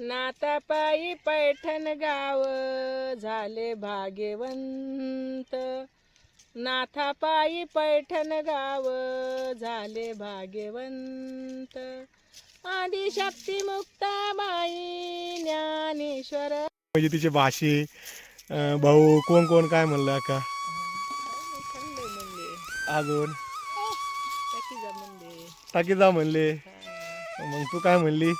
नातापायी पैठण गाव झाले भाग्यवंत. नाथापायी पैठण गाव झाले भाग्यवंत. आदिशक्ती मुक्ताबाई ज्ञानेश्वर. म्हणजे तिचे भाषे भाऊ कोण कोण काय म्हणलं का अजून? टाकीजा म्हणले. टाकीजा म्हणले. मग तू काय म्हणली?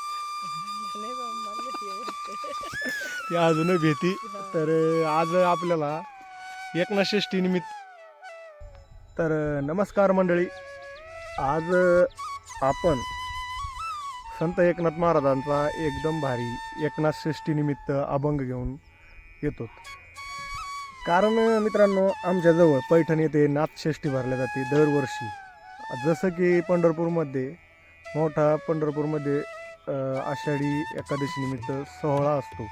ती अजूनही भीती. तर आज आपल्याला एकनाथ षष्टी निमित्त तर नमस्कार मंडळी. आज आपण संत एकनाथ महाराजांचा एकदम भारी एकनाथ षष्टी निमित्त अभंग घेऊन येतो. कारण मित्रांनो आमच्याजवळ पैठण येथे नाथषष्ठी भरल्या जाते दरवर्षी. जसं की पंढरपूरमध्ये मोठा पंढरपूरमध्ये आषाढी एकादशी निमित्त सोहळा असतो.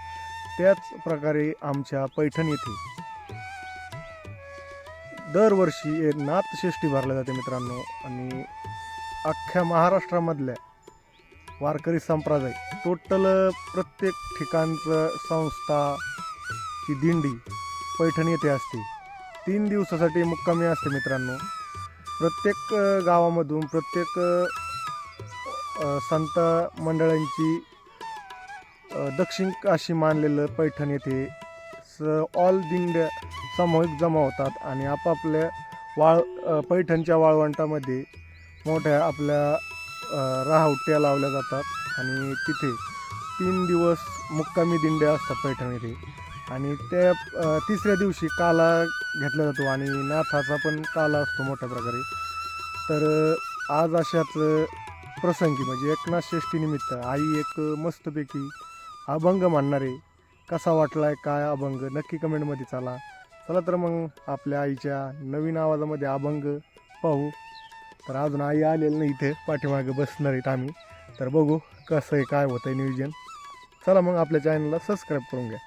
त्याच प्रकारे आमच्या पैठण येथे दरवर्षी एक नाथषष्ठी भरल्या जाते मित्रांनो. आणि अख्ख्या महाराष्ट्रामधल्या वारकरी संप्रदाय टोटल प्रत्येक ठिकाणचं संस्था ही दिंडी पैठण येथे असते. तीन दिवसासाठी मुक्कामी असते मित्रांनो. प्रत्येक गावामधून प्रत्येक संत मंडळांची दक्षिण काशी मानलेलं पैठण येथे स ऑल दिंड्या सामूहिक जमा होतात आणि आपापल्या वाळ पैठणच्या वाळवंटामध्ये मोठ्या आपल्या राहावट्या लावल्या जातात आणि तिथे तीन दिवस मुक्कामी दिंड्या असतात पैठण येथे. आणि त्या तिसऱ्या दिवशी काला घेतला जातो आणि नाथाचा पण काला असतो मोठ्या प्रकारे. तर आज अशाच प्रसंगी म्हणजे एकनाथ षष्ठीनिमित्त आई एक मस्तपैकी अभंग म्हणणारे कसा वाटला आहे काय अभंग? नक्की कमेंटमध्ये चला. चला तर मग आपल्या आईच्या नवीन आवाजामध्ये अभंग पाहू. तर अजून आई आलेलं नाही इथे पाठीमागे बसणार आहेत आम्ही. तर बघू कसं आहे काय होतं आहे नियोजन. चला मग आपल्या चॅनलला सबस्क्राईब करून घ्या.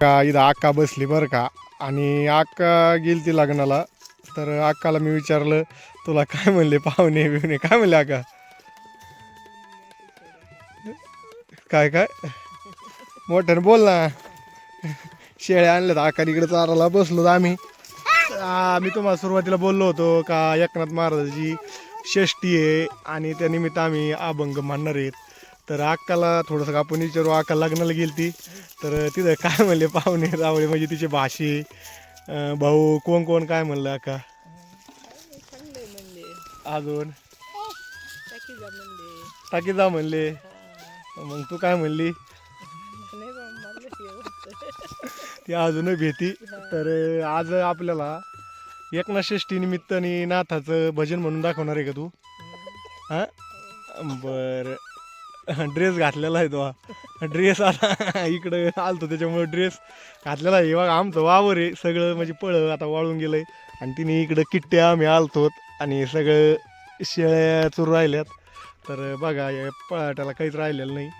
का इथं अक्का बसली बरं का? आणि आक्का गेली ती लग्नाला. तर अक्काला मी विचारलं तुला काय म्हणले पाहुणे बिवणे काय म्हणले अक्का काय काय? मोठ्यानं बोल ना. शेळ्या आणल्यात अक्का इकडे चाराला बसलो आम्ही. आ, मी तुम्हाला सुरुवातीला बोललो होतो का एकनाथ महाराजाची षष्टी आहे आणि त्या निमित्त आम्ही अभंग म्हणणार आहेत. तर अक्काला थोडंसं आपण विचारू अक्का लग्नाला गेली ती तर तिथं काय म्हणले पाहुणे रावळे म्हणजे तिचे भाषे भाऊ कोण कोण काय म्हणलं अक्का? अजून? म्हणले. टाकीजा म्हणले. मग तू काय म्हणली. ती अजूनही भीती. तर आज आपल्याला एकनाथ षष्टी निमित्ताने नाथाचं भजन म्हणून दाखवणार आहे का तू? हां? बर. ड्रेस घातलेला आहे तो. ड्रेस आता इकडं आलतो त्याच्यामुळे ड्रेस घातलेला आहे. बघा आमचं वावर आहे. सगळं म्हणजे पळ आता वाळून गेलंय. आणि तिने इकडं किट्ट्या आम्ही आलतो आणि सगळं शेळ्या चुरू राहिल्यात. तर बघा या पळाट्याला काहीच राहिलेलं नाही.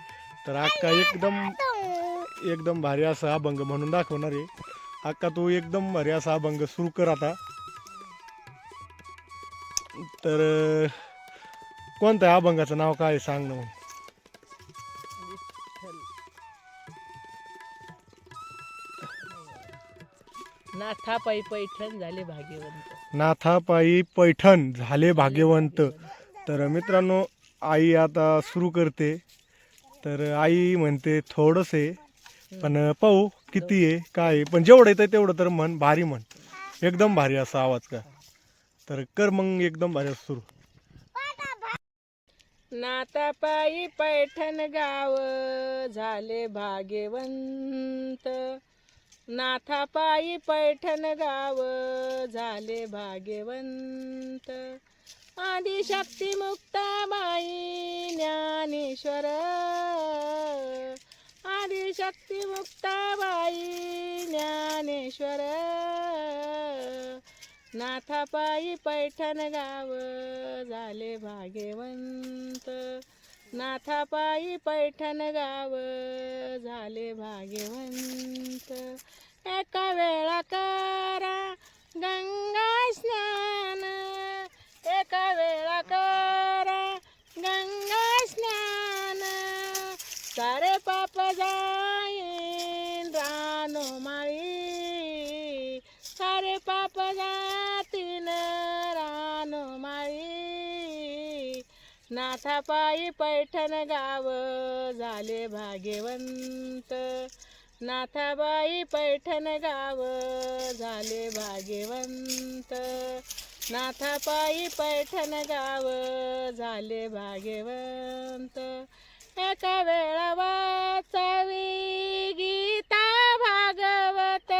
तर अक्का एकदम एकदम भारी असा अभंग म्हणून दाखवणार आहे. अक्का तू एकदम भारी असा अभंग सुरू कर आता. तर अं, कोणतं आहे अभंगाचं नाव काय आहे? सांग ना. नाथापायी पैठण झाले भाग्यवंत. नाथापायी पैठण झाले भाग्यवंत. तर मित्रांनो आई आता सुरू करते. तर आई म्हणते थोडंसं आहे पण पाहू किती आहे काय आहे. पण जेवढं येतं तेवढं तर म्हण भारी म्हण. एकदम भारी असा आवाज का तर कर मग एकदम भारी असं सुरू. नातापायी पैठण गाव झाले भाग्यवंत. नाथापायी पैठण गाव झाले भाग्यवंत. आदिशक्ती मुक्ता ज्ञानेश्वर आदिशक्ती मुक्ताबाई ज्ञानेश्वर. नाथापायी पैठण गाव झाले भाग्यवंत. नाथापायी पैठण गाव झाले भाग्यवंत. एका वेळा का गंगा स्नान एका वेळा करा गंगा स्नान सारे पाप जाईन रानो माळी सारे पाप जातीन रानो माळी नाथा पैठण गाव झाले भाग्यवंत. नाथाबाई पैठण गाव झाले भाग्यवंत. नाथापायी पैठण गाव झाले भाग्यवंत. एका वेळा वाचावी गीता भागवत.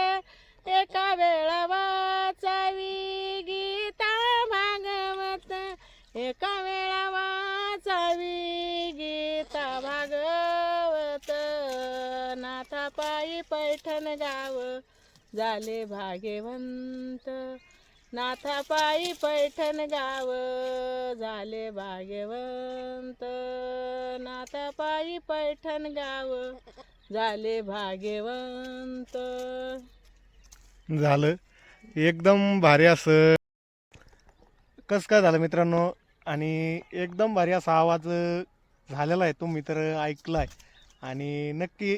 एका वेळा वाचावी गीता भागवत. एका वेळा वाचावी गीता भागवत. नाथापायी पैठण गाव. झाले भाग्यवंत. नाथापायी पैठण गाव झाले भाग्यवंत. नाथापायी पैठण गाव झाले भाग्यवंत. झालं. एकदम भारी असं. कसं काय झालं मित्रांनो? आणि एकदम भारी असा आवाज झालेला आहे. तुम्ही तर ऐकला आहे आणि नक्की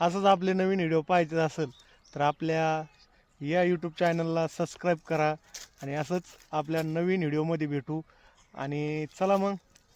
असंच आपले नवीन व्हिडिओ पाहायचे असेल तर आपल्या या यूट्यूब चॅनलला सबस्क्राईब करा आणि असंच आपल्या नवीन व्हिडिओमध्ये भेटू. आणि चला मग.